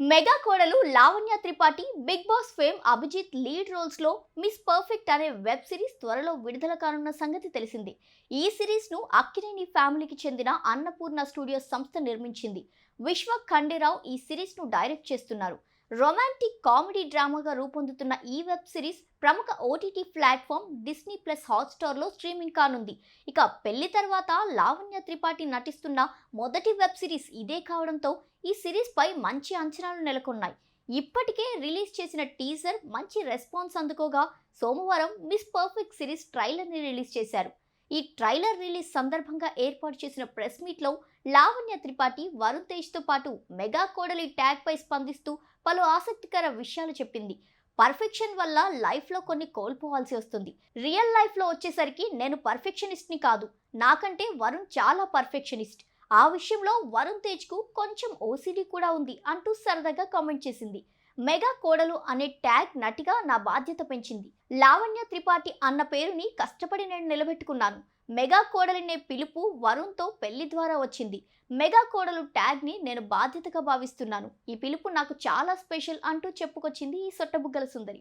Mega కోడలు Lavanya Tripathi Bigg Boss fame Abhijeet lead రోల్స్లో Miss perfect అనే web series త్వరలో విడుదల కానున్న సంగతి తెలిసింది. ఈ సిరీస్ను అక్కినేని ఫ్యామిలీకి చెందిన అన్నపూర్ణ స్టూడియోస్ సంస్థ నిర్మించింది. విశ్వ ఖండేరావు ఈ సిరీస్ను డైరెక్ట్ చేస్తున్నారు. రొమాంటిక్ కామెడీ డ్రామాగా రూపొందుతున్న ఈ వెబ్ సిరీస్ ప్రముఖ ఓటీటీ ప్లాట్ఫామ్ డిస్నీ ప్లస్ హాట్స్టార్లో స్ట్రీమింగ్ కానుంది. ఇక పెళ్ళి తర్వాత లావణ్య త్రిపాఠి నటిస్తున్న మొదటి వెబ్ సిరీస్ ఇదే కావడంతో ఈ సిరీస్ పై మంచి అంచనాలు నెలకొన్నాయి. ఇప్పటికే రిలీజ్ చేసిన టీజర్ మంచి రెస్పాన్స్ అందుకోగా సోమవారం మిస్ పర్ఫెక్ట్ సిరీస్ ట్రైలర్ని రిలీజ్ చేశారు. ఈ ట్రైలర్ రిలీజ్ సందర్భంగా ఏర్పాటు చేసిన ప్రెస్ మీట్లో లావణ్య త్రిపాఠి వరుణ్ తేజ్తో పాటు మెగా కోడలి ట్యాగ్పై స్పందిస్తూ పలు ఆసక్తికర విషయాలు చెప్పింది. పర్ఫెక్షన్ వల్ల లైఫ్లో కొన్ని కోల్పోవాల్సి వస్తుంది. రియల్ లైఫ్లో వచ్చేసరికి నేను పర్ఫెక్షనిస్ట్ని కాదు. నాకంటే వరుణ్ చాలా పర్ఫెక్షనిస్ట్. ఆ విషయంలో వరుణ్ తేజ్కు కొంచెం ఓసిడి కూడా ఉంది అంటూ సరదాగా కామెంట్ చేసింది. మెగా కోడలు అనే ట్యాగ్ నటిగా నా బాధ్యత పెంచింది. లావణ్య త్రిపాఠి అన్న పేరుని కష్టపడి నేను నిలబెట్టుకున్నాను. మెగా కోడలనే పిలుపు వరుణ్తో పెళ్ళి ద్వారా వచ్చింది. మెగా కోడలు ట్యాగ్ని నేను బాధ్యతగా భావిస్తున్నాను. ఈ పిలుపు నాకు చాలా స్పెషల్ అంటూ చెప్పుకొచ్చింది ఈ సొట్టబుగ్గల సుందరి.